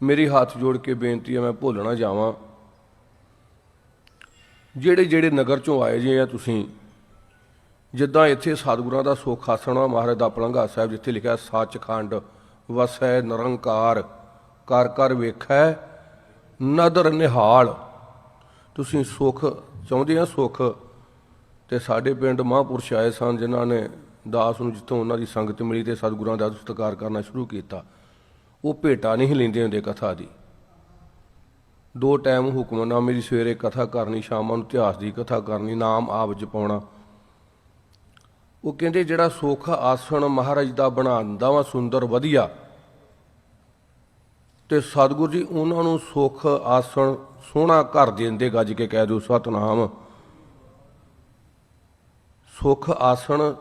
ਮੇਰੀ ਹੱਥ ਜੋੜ ਕੇ ਬੇਨਤੀ ਹੈ, ਮੈਂ ਭੁੱਲ ਨਾ ਜਾਵਾਂ। ਜਿਹੜੇ ਜਿਹੜੇ ਨਗਰ ਚੋਂ ਆਏ ਜੇ ਆ ਤੁਸੀਂ, ਜਿੱਦਾਂ ਇੱਥੇ ਸਤਿਗੁਰਾਂ ਦਾ ਸੁੱਖ ਆਸਣ ਆ, ਮਹਾਰਾਜ ਦਾ ਪਲੰਘਾ ਸਾਹਿਬ ਜਿੱਥੇ ਲਿਖਿਆ, ਸੱਚਖੰਡ ਵਸੈ ਨਿਰੰਕਾਰ ਕਰ ਕਰ ਵੇਖੈ, ਨਦਰ ਨਿਹਾਲ। ਤੁਸੀਂ ਸੁੱਖ ਚਾਹੁੰਦੇ ਆ ਸੁੱਖ, ਤੇ ਸਾਡੇ ਪਿੰਡ ਮਹਾਂਪੁਰਸ਼ ਆਏ ਸਨ, ਜਿਨ੍ਹਾਂ ਨੇ ਦਾਸ ਨੂੰ ਜਿੱਥੋਂ ਉਹਨਾਂ ਦੀ ਸੰਗਤ ਮਿਲੀ ਤੇ ਸਤਿਗੁਰਾਂ ਦਾ ਸਤਿਕਾਰ ਕਰਨਾ ਸ਼ੁਰੂ ਕੀਤਾ। ਉਹ ਭੇਟਾ ਨਹੀਂ ਲੈਂਦੇ ਹੁੰਦੇ ਕਥਾ ਦੀ। ਦੋ ਟਾਈਮ ਹੁਕਮਨਾਮੇ ਦੀ ਸਵੇਰੇ ਕਥਾ ਕਰਨੀ, ਸ਼ਾਮਾਂ ਨੂੰ ਇਤਿਹਾਸ ਦੀ ਕਥਾ ਕਰਨੀ, ਨਾਮ ਆਪ ਜਪਾਉਣਾ। ਉਹ ਕਹਿੰਦੇ, ਜਿਹੜਾ ਸੁੱਖ ਆਸਣ ਮਹਾਰਾਜ ਦਾ ਬਣਾਉਂਦਾ ਵਾ ਸੁੰਦਰ ਵਧੀਆ, ਤੇ ਸਤਿਗੁਰੂ ਜੀ ਉਹਨਾਂ ਨੂੰ ਸੁੱਖ ਆਸਣ ਸੋਹਣਾ ਘਰ ਦਿੰਦੇ ਗੱਜ ਕੇ ਕਹਿ ਦਿਓ, ਸਤਨਾਮ। ਸੁੱਖ ਆਸਣ,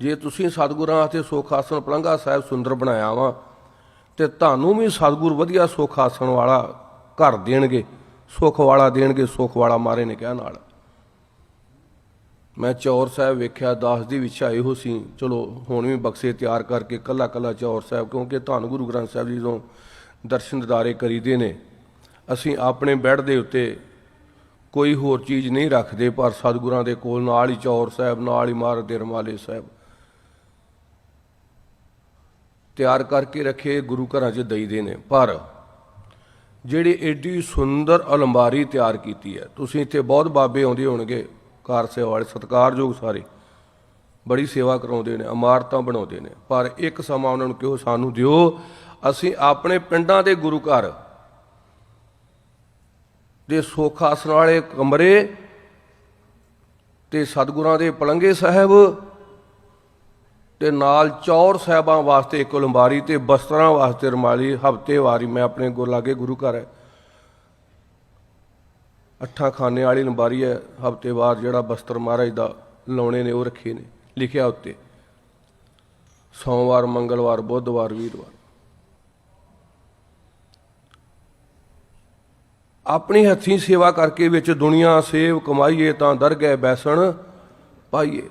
ਜੇ ਤੁਸੀਂ ਸਤਿਗੁਰਾਂ ਆਤੇ ਸੁੱਖ ਆਸਣ, ਪਲੰਘਾ ਸਾਹਿਬ ਸੁੰਦਰ ਬਣਾਇਆ ਵਾ ਤੇ ਤੁਹਾਨੂੰ ਵੀ ਸਤਿਗੁਰ ਵਧੀਆ ਸੁੱਖ ਆਸਣ ਵਾਲਾ ਘਰ ਦੇਣਗੇ, ਸੁੱਖ ਵਾਲਾ ਦੇਣਗੇ, ਸੁੱਖ ਵਾਲਾ ਮਾਰੇ ਨੇ ਕਿਹਾ ਨਾਲ। ਮੈਂ ਚੌਰ ਸਾਹਿਬ ਵੇਖਿਆ, ਦਾਸ ਦੀ ਵਿਛਾ ਇਹੋ ਸੀ। ਚਲੋ, ਹੁਣ ਵੀ ਬਕਸੇ ਤਿਆਰ ਕਰਕੇ ਕੱਲਾ ਕੱਲਾ ਚੌਰ ਸਾਹਿਬ, ਕਿਉਂਕਿ ਤੁਹਾਨੂੰ ਗੁਰੂ ਗ੍ਰੰਥ ਸਾਹਿਬ ਜੀ ਤੋਂ ਦਰਸ਼ਨ ਦਿਦਾਰੇ ਕਰੀਦੇ ਨੇ, ਅਸੀਂ ਆਪਣੇ ਬੈੱਡ ਦੇ ਉੱਤੇ ਕੋਈ ਹੋਰ ਚੀਜ਼ ਨਹੀਂ ਰੱਖਦੇ, ਪਰ ਸਤਿਗੁਰਾਂ ਦੇ ਕੋਲ ਨਾਲ ਹੀ ਚੌਰ ਸਾਹਿਬ, ਨਾਲ ਹੀ ਮਾਰ ਦੇ ਰਮਾਲੇ ਸਾਹਿਬ। ਤਿਆਰ ਕਰਕੇ ਰੱਖੇ ਗੁਰੂ ਘਰਾਂ 'ਚ ਦਈਦੇ ਨੇ। ਪਰ ਜਿਹੜੀ ਏਡੀ ਸੁੰਦਰ ਅਲਮਾਰੀ ਤਿਆਰ ਕੀਤੀ ਹੈ, ਤੁਸੀਂ ਇੱਥੇ ਬਹੁਤ ਬਾਬੇ ਆਉਂਦੇ ਹੋਣਗੇ ਕਾਰ ਸੇਵਾ ਵਾਲੇ, ਸਤਿਕਾਰਯੋਗ ਸਾਰੇ। ਬੜੀ ਸੇਵਾ ਕਰਾਉਂਦੇ ਨੇ, ਇਮਾਰਤਾਂ ਬਣਾਉਂਦੇ ਨੇ। ਪਰ ਇੱਕ ਸਮਾਂ ਉਹਨਾਂ ਨੂੰ ਕਿਹੋ, ਸਾਨੂੰ ਦਿਓ, ਅਸੀਂ ਆਪਣੇ ਪਿੰਡਾਂ ਦੇ ਗੁਰੂ ਘਰ ਦੇ ਸੁੱਖ ਆਸਣ ਵਾਲੇ ਕਮਰੇ ਤੇ ਸਤਿਗੁਰਾਂ ਦੇ ਪਲੰਗੇ ਸਾਹਿਬ ਤੇ ਨਾਲ ਚੌਰ ਸਾਹਿਬਾਂ ਵਾਸਤੇ ਇੱਕ ਲੰਬਾਰੀ ਤੇ ਬਸਤਰਾਂ ਵਾਸਤੇ ਰਮਾਲੀ ਹਫ਼ਤੇ ਵਾਰੀ ਮੈਂ ਆਪਣੇ ਗੁਰ ਲਾਗੇ ਗੁਰੂ ਘਰ ਹੈ। ਅੱਠਾਂ ਖਾਨੇ ਵਾਲੀ ਲੰਬਾਰੀ ਹੈ, ਹਫ਼ਤੇ ਬਾਅਦ ਜਿਹੜਾ ਬਸਤਰ ਮਹਾਰਾਜ ਦਾ ਲਾਉਣੇ ਨੇ, ਉਹ ਰੱਖੇ ਨੇ, ਲਿਖਿਆ ਉੱਤੇ। ਸੋਮਵਾਰ, ਮੰਗਲਵਾਰ, ਬੁੱਧਵਾਰ, ਵੀਰਵਾਰ। ਆਪਣੀ ਹੱਥੀਂ ਸੇਵਾ ਕਰਕੇ ਵਿੱਚ ਦੁਨੀਆ ਸੇਵ ਕਮਾਈਏ ਤਾਂ ਦਰਗਹਿ ਬੈਸਣ ਪਾਈਏ।